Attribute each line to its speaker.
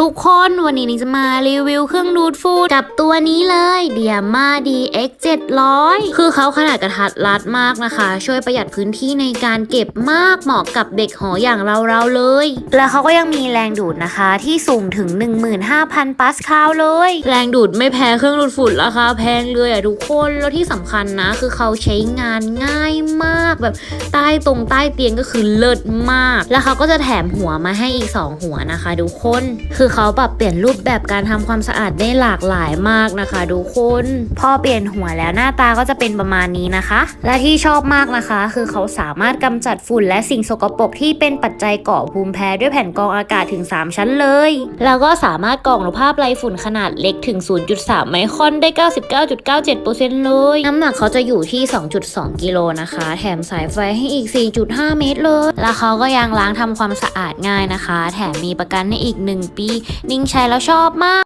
Speaker 1: ทุกคนวันนี้นิงจะมารีวิวเครื่องดูดฟูดกับตัวนี้เลยเดียมา DX 700 คือเขาขนาดกระทัดรัดมากนะคะ ช่วยประหยัดพื้นที่ในการเก็บมากเหมาะกับเด็กหออย่างเราๆเลย แล้วเขาก็ยังมีแรงดูดนะคะที่สูงถึง 15,000 ปาสคาลเลย แรงดูดไม่แพ้เครื่องดูดฝุ่นราคาแพงเลยอะทุกคนแล้วที่สำคัญนะ คือเขาใช้งานง่ายมากแบบใต้ตรงใต้เตียงก็คือเลิศมาก แล้วเขาก็จะแถมหัวมาให้อีก 2 หัวนะคะทุกคน คือเขาปรับเปลี่ยนรูปแบบการทำความสะอาดได้หลากหลายมากนะคะทุกคน พอเปลี่ยนหัวแล้วหน้าตาก็จะเป็นประมาณนี้นะคะ และที่ชอบมากนะคะ คือเขาสามารถกำจัดฝุ่นและสิ่งสกปรกที่เป็นปัจจัยก่อภูมิแพ้ด้วยแผ่นกรองอากาศถึง 3 ชั้นเลย แล้วก็สามารถกรองอนุภาพไรฝุ่นขนาดเล็กถึง 0.3 ไมครอนได้ 99.97%เลย น้ำหนักเขาจะอยู่ที่ 2.2 กิโลนะคะ แถมสายไฟให้อีก 4.5 เมตรเลย แล้วเขาก็ยังล้างทำความสะอาดง่ายนะคะ แถมมีประกันให้อีก 1 ปี นิ่งใช้แล้วชอบมาก